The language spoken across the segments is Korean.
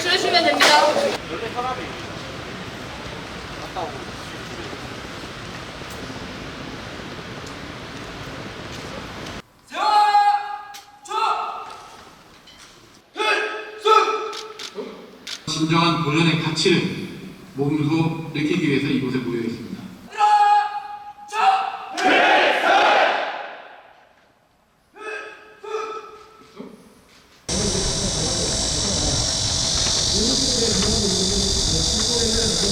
주시면 됩니다. 진정한 도전의 가치를 몸소 느끼기 위해서 이곳에 모여 있습니다.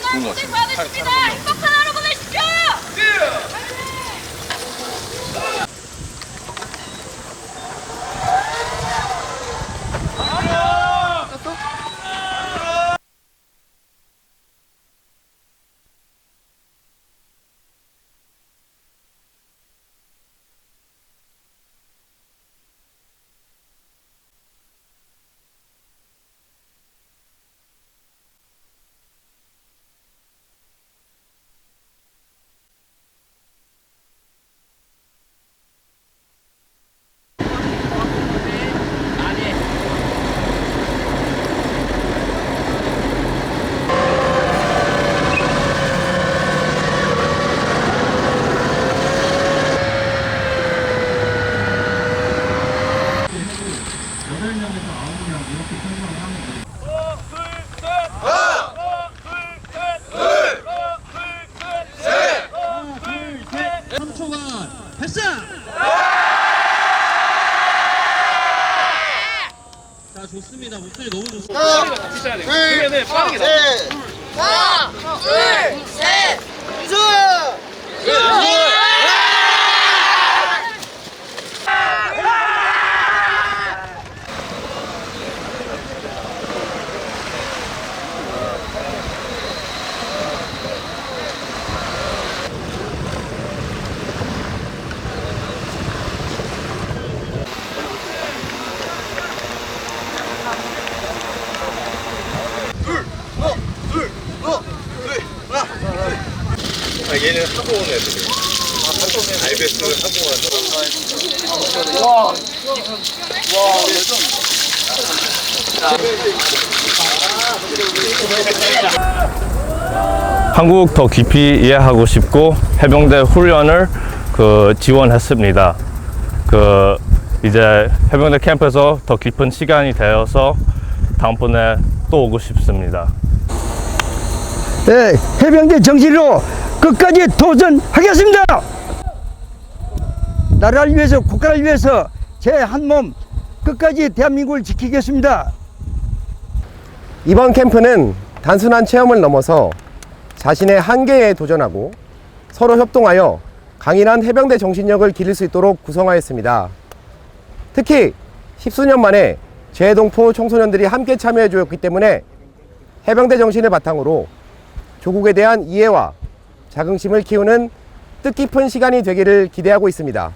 날 고생 많으십니다. 행복한 하루 보내십시오. 자 좋습니다. 목소리 너무 좋습니다. 하나, 둘, 셋. 아, 얘는 하고 온 애들이에요. 알베스 하고 와서. 한국 더 깊이 이해하고 싶고 해병대 훈련을 그 지원했습니다. 그 이제 해병대 캠프에서 더 깊은 시간이 되어서 다음번에 또 오고 싶습니다. 예, 해병대 정신으로 끝까지 도전하겠습니다. 나라를 위해서 국가를 위해서 제 한 몸 끝까지 대한민국을 지키겠습니다. 이번 캠프는 단순한 체험을 넘어서 자신의 한계에 도전하고 서로 협동하여 강인한 해병대 정신력을 기를 수 있도록 구성하였습니다. 특히 십수년 만에 재동포 청소년들이 함께 참여해 주었기 때문에 해병대 정신을 바탕으로 조국에 대한 이해와 자긍심을 키우는 뜻깊은 시간이 되기를 기대하고 있습니다.